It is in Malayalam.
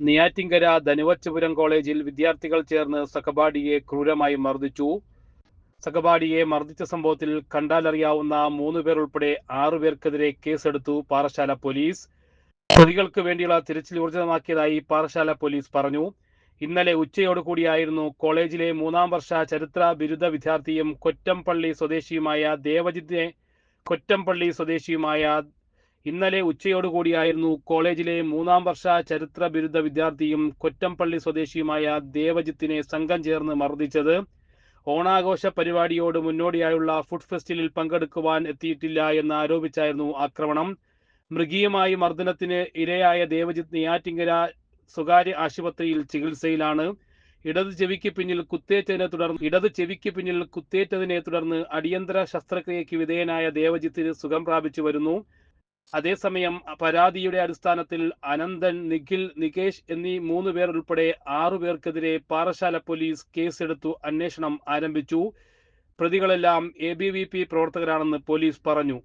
നെയ്യാറ്റിങ്കര ധനുവച്ചപുരം കോളേജിൽ വിദ്യാർത്ഥികൾ ചേർന്ന് സഹപാഠിയെ ക്രൂരമായി മർദ്ദിച്ചു. സഹപാഠിയെ മർദ്ദിച്ച സംഭവത്തിൽ കണ്ടാലറിയാവുന്ന മൂന്ന് പേർ ഉൾപ്പെടെ ആറുപേർക്കെതിരെ കേസെടുത്തു പാറശാല പോലീസ്. പ്രതികൾക്ക് വേണ്ടിയുള്ള തിരച്ചിൽ ഊർജിതമാക്കിയതായി പാറശാല പോലീസ് പറഞ്ഞു. ഇന്നലെ ഉച്ചയോടുകൂടിയായിരുന്നു കോളേജിലെ മൂന്നാം വർഷ ചരിത്ര ബിരുദ വിദ്യാർത്ഥിയും കൊറ്റംപള്ളി സ്വദേശിയുമായ ദേവജിത്തിനെ കൊറ്റംപള്ളി സ്വദേശിയുമായ ഇന്നലെ ഉച്ചയോടുകൂടിയായിരുന്നു കോളേജിലെ മൂന്നാം വർഷ ചരിത്ര ബിരുദ വിദ്യാർത്ഥിയും കൊറ്റംപള്ളി സ്വദേശിയുമായ ദേവജിത്തിനെ സംഘം ചേർന്ന് മർദ്ദിച്ചത്. ഓണാഘോഷ പരിപാടിയോട് മുന്നോടിയായുള്ള ഫുഡ് ഫെസ്റ്റിവലിൽ പങ്കെടുക്കുവാൻ എത്തിയിട്ടില്ല എന്ന് ആരോപിച്ചായിരുന്നു ആക്രമണം. മൃഗീയമായി മർദ്ദനത്തിന് ഇരയായ ദേവജിത്ത് നെയ്യാറ്റിങ്കര സ്വകാര്യ ആശുപത്രിയിൽ ചികിത്സയിലാണ്. ഇടത് ചെവിക്ക് പിന്നിൽ കുത്തേറ്റതിനെ തുടർന്ന് ഇടത് ചെവിക്ക് പിന്നിൽ കുത്തേറ്റതിനെ തുടർന്ന് അടിയന്തര ശസ്ത്രക്രിയയ്ക്ക് വിധേയനായ ദേവജിത്തിന് സുഖം പ്രാപിച്ചു വരുന്നു. അതേസമയം പരാതിയുടെ അടിസ്ഥാനത്തിൽ അനന്തൻ നിഖിൽ നികേഷ് എന്നീ മൂന്ന് പേർ ഉൾപ്പെടെ ആറുപേർക്കെതിരെ പാറശാല പോലീസ് കേസെടുത്തു അന്വേഷണം ആരംഭിച്ചു. പ്രതികളെല്ലാം എ ബി വി പി പ്രവർത്തകരാണെന്ന് പോലീസ് പറഞ്ഞു.